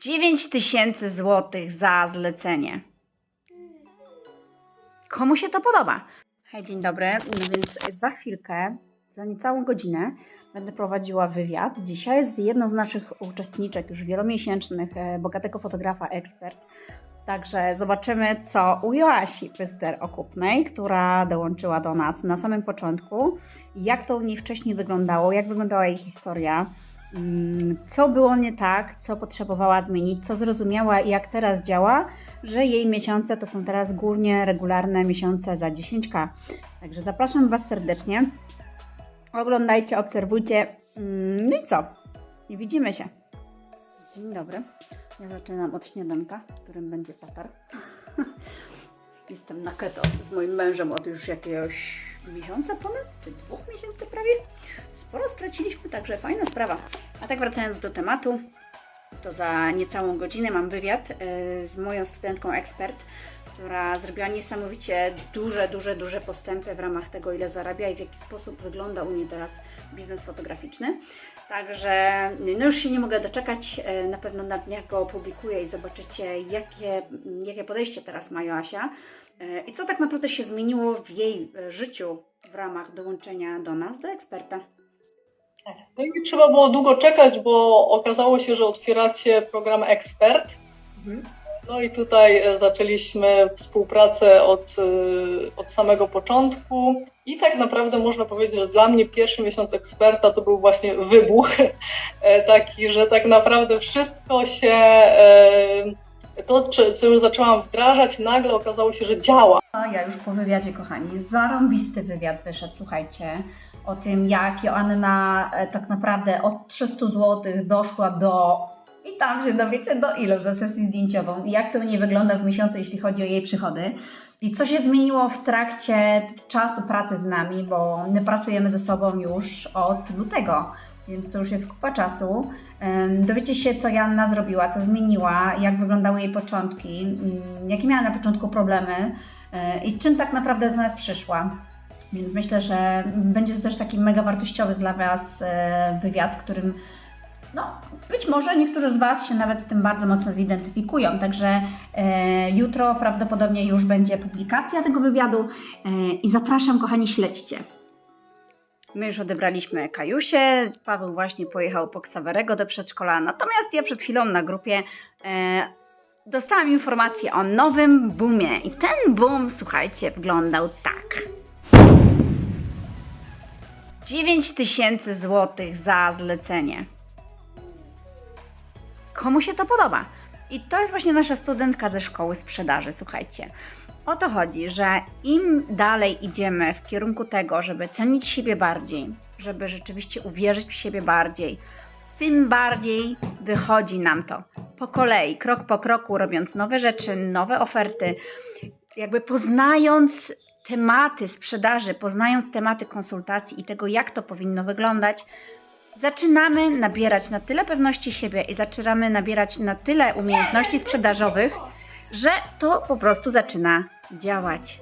9000 zł za zlecenie. Komu się to podoba? Hej, dzień dobry. No więc za chwilkę, za niecałą godzinę, będę prowadziła wywiad. Dzisiaj z jedną z naszych uczestniczek już wielomiesięcznych, e, bogatego fotografa ekspert. Także zobaczymy, co u Joasi Pyster Okupnej, która dołączyła do nas na samym początku. Jak to u niej wcześniej wyglądało, jak wyglądała jej historia, co było nie tak, co potrzebowała zmienić, co zrozumiała i jak teraz działa, że jej miesiące to są teraz głównie regularne miesiące za 10K. Także zapraszam Was serdecznie. Oglądajcie, obserwujcie. Mm, No i co? I widzimy się. Dzień dobry. Ja zaczynam od śniadanka, którym będzie tatar. Jestem na keto z moim mężem od już jakiegoś miesiąca ponad, czy dwóch miesięcy prawie. Sporo straciliśmy, także fajna sprawa. A tak wracając do tematu, to za niecałą godzinę mam wywiad y, z moją studentką ekspert, która zrobiła niesamowicie duże, duże, duże postępy w ramach tego, ile zarabia i w jaki sposób wygląda u niej teraz biznes fotograficzny. Także no już się nie mogę doczekać. y, Na pewno na dniach go opublikuję i zobaczycie, jakie, jakie podejście teraz ma Joasia y, i co tak naprawdę się zmieniło w jej życiu w ramach dołączenia do nas, do eksperta. No i trzeba było długo czekać, bo okazało się, że otwieracie program Ekspert. Mhm. No i tutaj e, zaczęliśmy współpracę od, e, od samego początku. I tak naprawdę można powiedzieć, że dla mnie pierwszy miesiąc eksperta to był właśnie wybuch. E, Taki, że tak naprawdę wszystko się, to co już zaczęłam wdrażać, nagle okazało się, że działa. A ja już po wywiadzie, kochani, zarąbisty wywiad wyszedł, słuchajcie, o tym, jak Joanna e, tak naprawdę od 300 zł doszła do... I tam się dowiecie do ilu za sesję zdjęciową i jak to u niej wygląda w miesiącu, jeśli chodzi o jej przychody. I co się zmieniło w trakcie czasu pracy z nami, bo my pracujemy ze sobą już od lutego, więc to już jest kupa czasu. Dowiecie się, co Janna zrobiła, co zmieniła, jak wyglądały jej początki, mm, jakie miała na początku problemy e, i z czym tak naprawdę do nas przyszła. Więc myślę, że będzie to też taki mega wartościowy dla Was e, wywiad, którym no, być może niektórzy z Was się nawet z tym bardzo mocno zidentyfikują. Także e, jutro prawdopodobnie już będzie publikacja tego wywiadu e, i zapraszam, kochani, śledźcie. My już odebraliśmy Kajusie, Paweł właśnie pojechał po Ksawerego do przedszkola, natomiast ja przed chwilą na grupie e, dostałam informację o nowym boomie i ten boom, słuchajcie, wyglądał tak. 9000 zł za zlecenie. Komu się to podoba? I to jest właśnie nasza studentka ze szkoły sprzedaży, słuchajcie. O to chodzi, że im dalej idziemy w kierunku tego, żeby cenić siebie bardziej, żeby rzeczywiście uwierzyć w siebie bardziej, tym bardziej wychodzi nam to. Po kolei, krok po kroku, robiąc nowe rzeczy, nowe oferty, jakby poznając tematy sprzedaży, poznając tematy konsultacji i tego, jak to powinno wyglądać, zaczynamy nabierać na tyle pewności siebie i zaczynamy nabierać na tyle umiejętności sprzedażowych, że to po prostu zaczyna działać.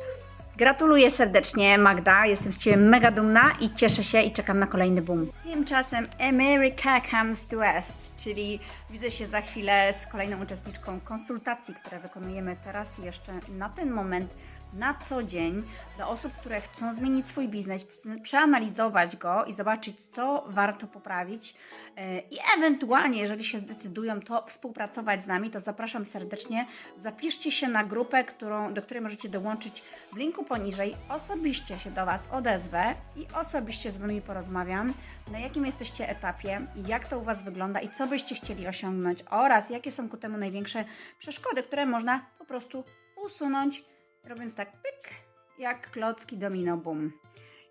Gratuluję serdecznie Magda, jestem z Ciebie mega dumna i cieszę się i czekam na kolejny boom. Tymczasem America comes to us, czyli widzę się za chwilę z kolejną uczestniczką konsultacji, które wykonujemy teraz jeszcze na ten moment na co dzień dla osób, które chcą zmienić swój biznes, przeanalizować go i zobaczyć, co warto poprawić yy, i ewentualnie, jeżeli się zdecydują, to współpracować z nami, to zapraszam serdecznie. Zapiszcie się na grupę, którą, do której możecie dołączyć w linku poniżej. Osobiście się do Was odezwę i osobiście z Wami porozmawiam, na jakim jesteście etapie jak to u Was wygląda i co byście chcieli osiągnąć oraz jakie są ku temu największe przeszkody, które można po prostu usunąć robiąc tak pyk, jak klocki domino boom.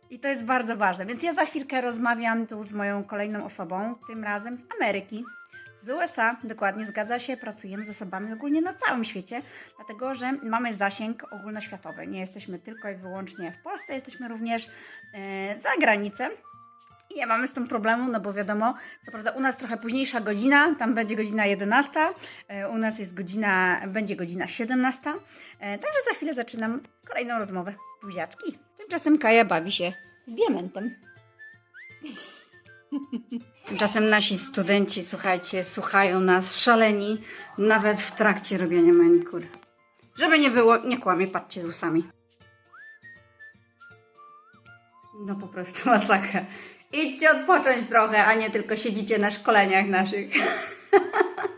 I to jest bardzo ważne, więc ja za chwilkę rozmawiam tu z moją kolejną osobą, tym razem z Ameryki, z USA, dokładnie zgadza się, pracujemy z osobami ogólnie na całym świecie, dlatego że mamy zasięg ogólnoświatowy. Nie jesteśmy tylko i wyłącznie w Polsce, jesteśmy również e, za granicą. Nie mamy z tym problemu, no bo wiadomo, co prawda u nas trochę późniejsza godzina, tam będzie godzina 11, e, u nas jest godzina, będzie godzina 17, e, także za chwilę zaczynam kolejną rozmowę. Buziaczki. Tymczasem Kaja bawi się z diamentem. Czasem nasi studenci, słuchajcie, słuchają nas szaleni, nawet w trakcie robienia manikur. Żeby nie było, nie kłamie, patrzcie z usami. No po prostu masakra. Idźcie odpocząć trochę, a nie tylko siedzicie na szkoleniach naszych.